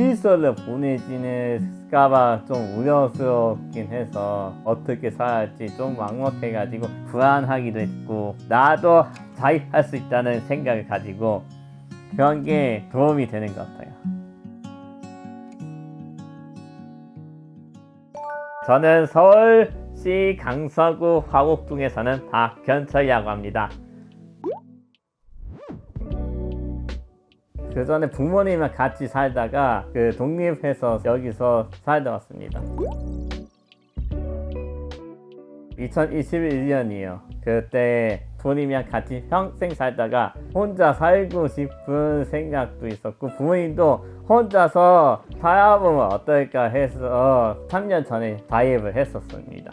시설을 보내지는까봐 좀 우려스럽긴 해서 어떻게 살지 좀 막막해가지고 불안하기도 했고 나도 자립할 수 있다는 생각을 가지고 그런 게 도움이 되는 것 같아요. 저는 서울시 강서구 화곡동에 사는 박현철이라고 합니다. 그 전에 부모님이랑 같이 살다가 그 독립해서 여기서 살다 왔습니다. 2021년이요. 그때 부모님이랑 같이 평생 살다가 혼자 살고 싶은 생각도 있었고 부모님도 혼자서 살아보면 어떨까 해서 3년 전에 가입을 했었습니다.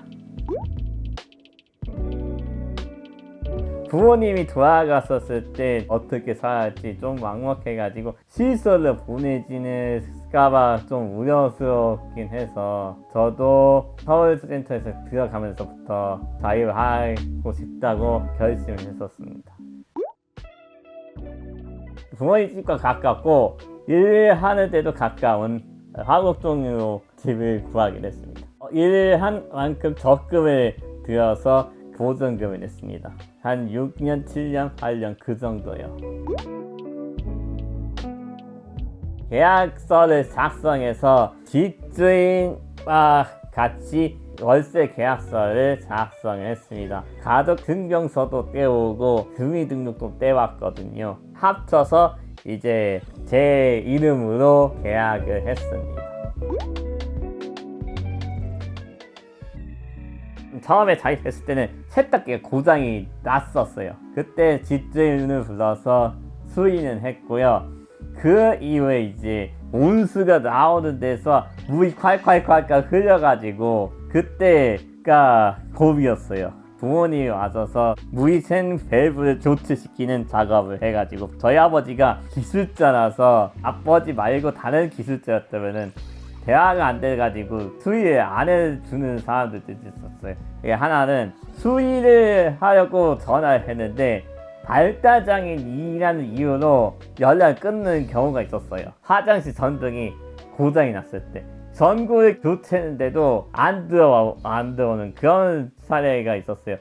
부모님이 돌아갔었을 때 어떻게 살지 좀 막막해가지고 시설을 보내지는까봐 좀 우려스럽긴 해서 저도 서울센터에서 들어가면서부터 자유를 하고 싶다고 결심을 했었습니다. 부모님 집과 가깝고 일하는 데도 가까운 화곡동으로 집을 구하게 됐습니다. 어, 일한 만큼 적금을 들여서 보증금을 냈습니다. 한 6년, 7년, 8년 그 정도요. 계약서를 작성해서 집주인과 같이 월세 계약서를 작성했습니다. 가족 증명서도 떼오고 금융등록도 떼왔거든요. 합쳐서 이제 제 이름으로 계약을 했습니다. 처음에 자입했을 때는 세탁기가 고장이 났었어요. 그때 집주인을 불러서 수리는 했고요. 그 이후에 이제 온수가 나오는 데서 물이 콸콸콸콸 흘려가지고 그때가 고비였어요. 부모님이 와서서 물이 샌 밸브를 조치시키는 작업을 해가지고 저희 아버지가 기술자라서 아버지 말고 다른 기술자였다면은 대화가 안 돼가지고 수위를 안 해주는 사람들도 있었어요. 이게 하나는 수위를 하려고 전화를 했는데 발달장애인이라는 이유로 연락을 끊는 경우가 있었어요. 화장실 전등이 고장이 났을 때. 전구를 교체했는데도 안 들어와, 안 들어오는 그런 사례가 있었어요.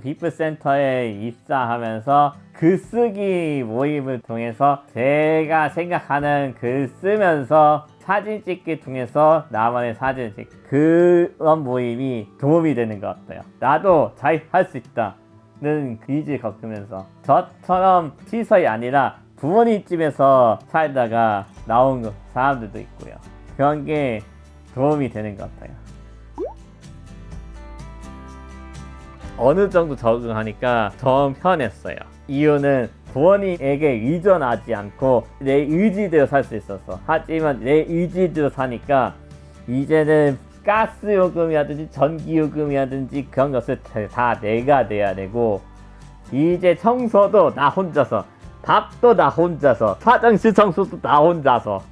비프센터에 입사하면서 글쓰기 모임을 통해서 제가 생각하는 글 쓰면서 사진 찍기 통해서 나만의 사진을 찍 그런 모임이 도움이 되는 것 같아요. 나도 자립할 수 있다는 의지를 겪으면서 저처럼 시설이 아니라 부모님 집에서 살다가 나온 사람들도 있고요. 그런 게 도움이 되는 것 같아요. 어느 정도 적응하니까 좀 편했어요. 이유는 부모님에게 의존하지 않고 내 의지대로 살 수 있어서 하지만 내 의지대로 사니까 이제는 가스 요금이라든지 전기 요금이라든지 그런 것을 다 내가 내야 되고 이제 청소도 나 혼자서 밥도 나 혼자서 화장실 청소도 나 혼자서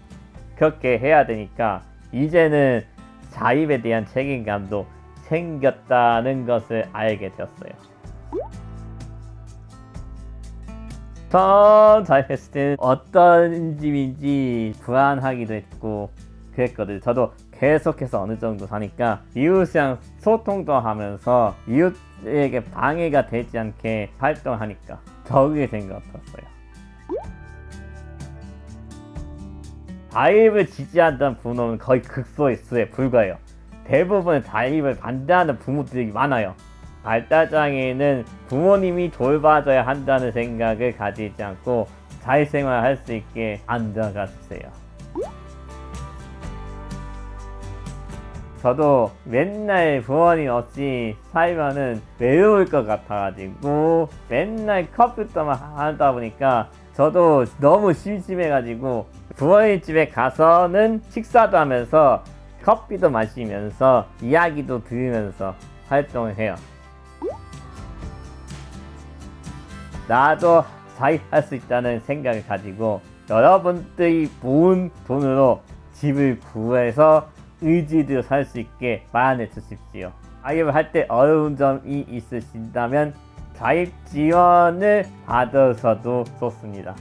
그렇게 해야 되니까 이제는 자립에 대한 책임감도 생겼다는 것을 알게 되었어요. 처음 자립했을 때는 어떤 집인지 불안하기도 했고 그랬거든요. 저도 계속해서 어느 정도 사니까 이웃이랑 소통도 하면서 이웃에게 방해가 되지 않게 활동하니까 적응이 된 것 같았어요. 자립을 지지한다는 부모는 거의 극소의 수에 불과해요. 대부분 자립을 반대하는 부모들이 많아요. 발달장애는 부모님이 돌봐줘야 한다는 생각을 가지지 않고 자립생활 할 수 있게 안들어가 주세요. 저도 맨날 부모님 없이 살면은 외로울 것 같아가지고 맨날 컴퓨터만 하다 보니까 저도 너무 심심해가지고 부모님 집에 가서는 식사도 하면서 커피도 마시면서 이야기도 들으면서 활동을 해요. 나도 자립할 수 있다는 생각을 가지고 여러분들이 모은 돈으로 집을 구해서 의지대로 살수 있게 마련해 주십시오. 자립을 할 때 어려운 점이 있으신다면 자립 지원을 받으셔도 좋습니다.